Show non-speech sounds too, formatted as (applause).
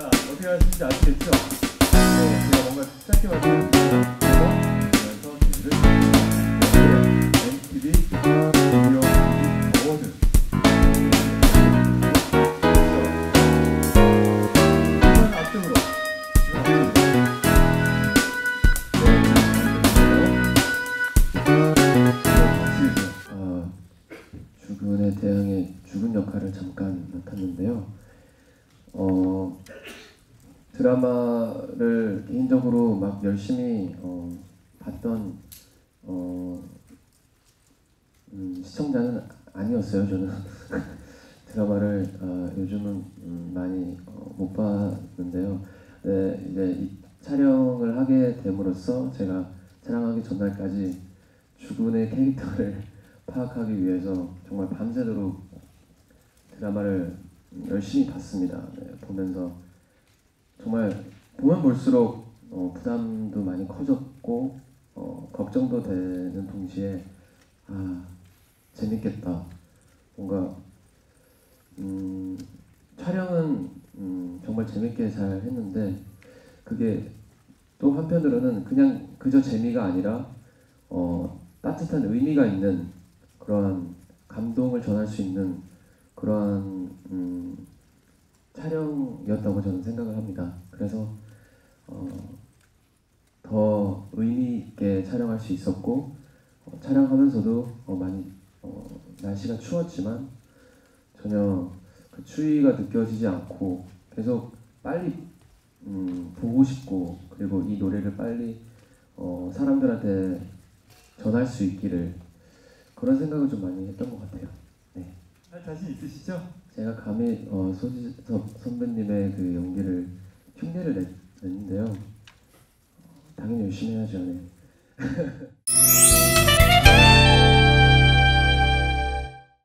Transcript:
어떻게 하시는지 아시겠죠? 네, 제가 뭔가 짧게 말씀드리면 어, 죽은의 대항의 죽은 역할을 잠깐 맡았는데요. 어, 드라마를 개인적으로 막 열심히 어, 봤던 어, 음, 시청자는 아니었어요. 저는 (laughs) 드라마를 어, 요즘은 음, 많이 어, 못 봤는데요. 네, 이제 이 촬영을 하게 됨으로써 제가 촬영하기 전날까지 죽은의 캐릭터를 (laughs) 파악하기 위해서 정말 밤새도록 드라마를 열심히 봤습니다. 네, 보면서 정말 보면 볼수록 어, 부담도 많이 커졌고 어, 걱정도 되는 동시에 아 재밌겠다. 뭔가 음, 촬영은 음, 정말 재밌게 잘 했는데 그게 또 한편으로는 그냥 그저 재미가 아니라 어, 따뜻한 의미가 있는 그러한 감동을 전할 수 있는 그러한 음, 촬영이었다고 저는 생각을 합니다. 그래서 어, 더 의미 있게 촬영할 수 있었고 어, 촬영하면서도 어, 많이 어, 날씨가 추웠지만 전혀 그 추위가 느껴지지 않고 계속 빨리 음, 보고 싶고 그리고 이 노래를 빨리 어, 사람들한테 전할 수 있기를 그런 생각을 좀 많이 했던 것 같아요. 할 자신 있으시죠? 제가 감히 어, 소지섭 선배님의 그 연기를 흉내를 냈, 냈는데요. 어, 당연히 열심히 해야죠. 네. (laughs)